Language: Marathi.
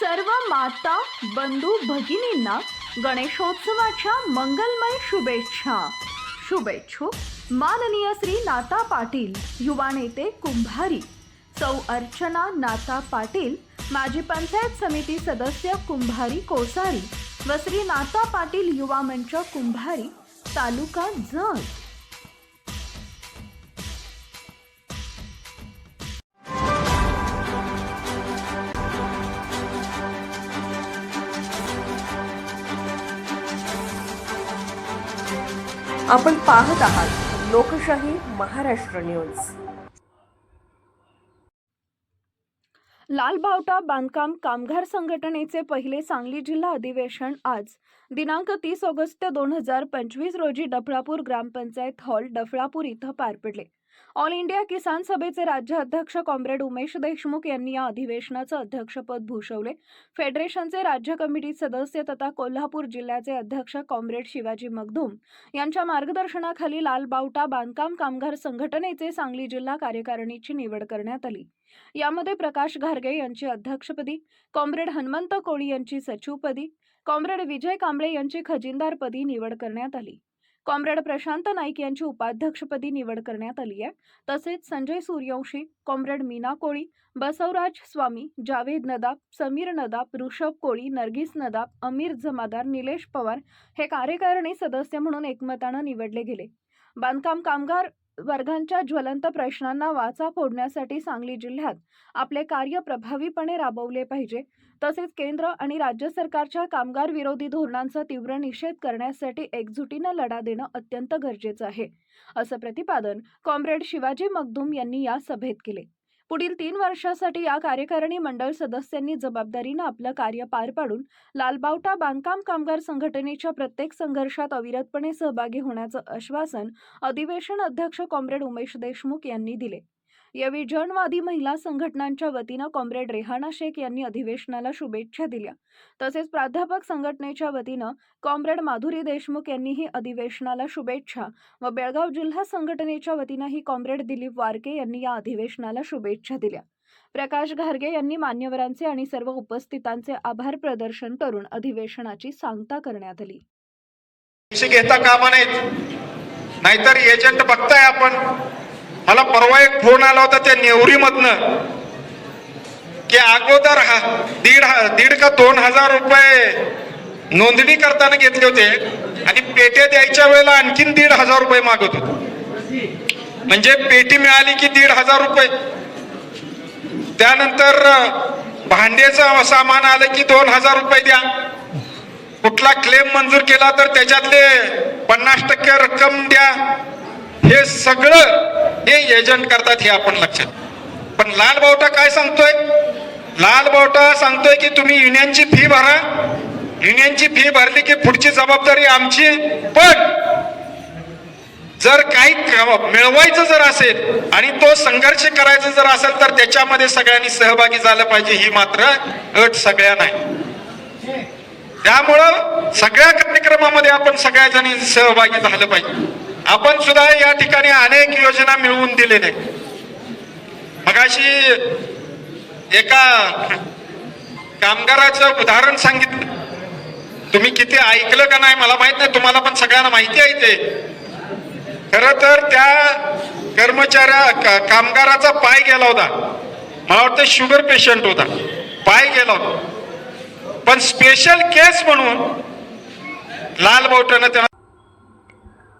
सर्व माता बंधू भगिनींना गणेशोत्सवाच्या मंगलमय शुभेच्छा. शुभेच्छुक माननीय श्री नाता पाटील युवा नेते कुंभारी. सौ अर्चना नाता पाटील माजी पंचायत समिती सदस्य कुंभारी कोसारी व श्री नाता पाटील युवा मंच कुंभारी तालुका जत. आपण पाहत आहात लोकशाही महाराष्ट्र न्यूज. लालबावटा बांधकाम कामगार संघटनेचे पहिले सांगली जिल्हा अधिवेशन आज. दिनांक तीस ऑगस्ट दोन हजार पंचवीस रोजी डफळापूर ग्रामपंचायत हॉल डफळापूर इथं पार पडले. ऑल इंडिया किसान सभेचे राज्य अध्यक्ष कॉम्रेड उमेश देशमुख यांनी या अधिवेशनाचं अध्यक्षपद भूषवले. फेडरेशनचे राज्य कमिटी सदस्य तथा कोल्हापूर जिल्ह्याचे अध्यक्ष कॉम्रेड शिवाजी मगदूम यांच्या मार्गदर्शनाखाली लालबावटा बांधकाम कामगार संघटनेचे सांगली जिल्हा कार्यकारिणीची निवड करण्यात आली. यामध्ये प्रकाश घारगे यांची अध्यक्षपदी कॉम्रेड हनुमंत कोळी यांची सचिवपदी कॉम्रेड विजय कांबळे यांची खजिनदारपदी निवड करण्यात आली. कॉम्रेड प्रशांत नाईक यांची उपाध्यक्षपदी निवड करण्यात आली आहे. तसेच संजय सूर्यवंशी कॉम्रेड मीना कोळी बसवराज स्वामी जावेद नदाब समीर नदाब ऋषभ कोळी नर्गिस नदाब अमीर जमादार निलेश पवार हे कार्यकारिणी सदस्य म्हणून एकमतानं निवडले गेले. बांधकाम कामगार वर्गांच्या ज्वलंत प्रश्नांना वाचा फोडण्यासाठी सांगली जिल्ह्यात आपले कार्य प्रभावीपणे राबवले पाहिजे. तसेच केंद्र आणि राज्य सरकारच्या कामगार विरोधी धोरणांचा तीव्र निषेध करण्यासाठी एकजुटीनं लढा देणं अत्यंत गरजेचं आहे. असं प्रतिपादन कॉम्रेड शिवाजी मगदूम यांनी या सभेत केले. पुढील तीन वर्षासाठी या कार्यकारिणी मंडळ सदस्यांनी जबाबदारीनं आपलं कार्य पार पाडून लालबावटा बांधकाम कामगार संघटनेच्या प्रत्येक संघर्षात अविरतपणे सहभागी होण्याचं आश्वासन अधिवेशन अध्यक्ष कॉम्रेड उमेश देशमुख यांनी दिले. यावेळी जनवादी महिला संघटनांच्या वतीनं कॉम्रेड रेहाना शेख यांनी अधिवेशनाला शुभेच्छा दिल्या. तसेच प्राध्यापक संघटनेच्या वतीनं कॉम्रेड माधुरी देशमुख यांनीही अधिवेशनाला शुभेच्छा व बेळगाव जिल्हा संघटनेच्या वतीनंही कॉम्रेड दिलीप वारके यांनी या अधिवेशनाला शुभेच्छा दिल्या. प्रकाश घारगे यांनी मान्यवरांचे आणि सर्व उपस्थितांचे आभार प्रदर्शन करून अधिवेशनाची सांगता करण्यात आली. घेता कामा नाहीत नाहीतर एजंट बघताय आपण. मला परवा एक फोन आला होता त्या नेवरीमधनं. की अगोदर हा दीड दीड का दोन हजार रुपये नोंदणी करताना घेतले होते आणि पेट्या द्यायच्या वेळेला आणखीन दीड हजार रुपये मागत होते. म्हणजे पेटी मिळाली की दीड हजार रुपये. त्यानंतर भांड्याचं सामान आलं की दोन हजार रुपये द्या. कुठला क्लेम मंजूर केला तर त्याच्यातले पन्नास टक्के रक्कम द्या. हे सगळं हे एजंट करतात हे आपण लक्षात. पण लाल बावटा काय सांगतोय? लाल बावटा सांगतोय की तुम्ही युनियनची फी भरा. युनियनची फी भरली की पुढची जबाबदारी आमची. पण जर काही मिळवायचं जर असेल आणि तो संघर्ष करायचा जर असेल तर त्याच्यामध्ये सगळ्यांनी सहभागी झालं पाहिजे ही मात्र अट सगळ्यांना नाही. त्यामुळं सगळ्या कार्यक्रमामध्ये आपण सगळ्या जणी सहभागी झालं पाहिजे. आपण सुद्धा या ठिकाणी अनेक योजना मिळवून दिलेल्या मगाशी एका कामगाराचं उदाहरण सांगितलं. तुम्ही किती ऐकलं का नाही मला माहीत नाही तुम्हाला पण सगळ्यांना माहिती आहे ते. खर तर त्या कर्मचाऱ्या का- कामगाराचा पाय गेला होता. मला वाटतं शुगर पेशंट होता. पाय गेला होता. पण स्पेशल केस म्हणून लाल बोटानं त्यांना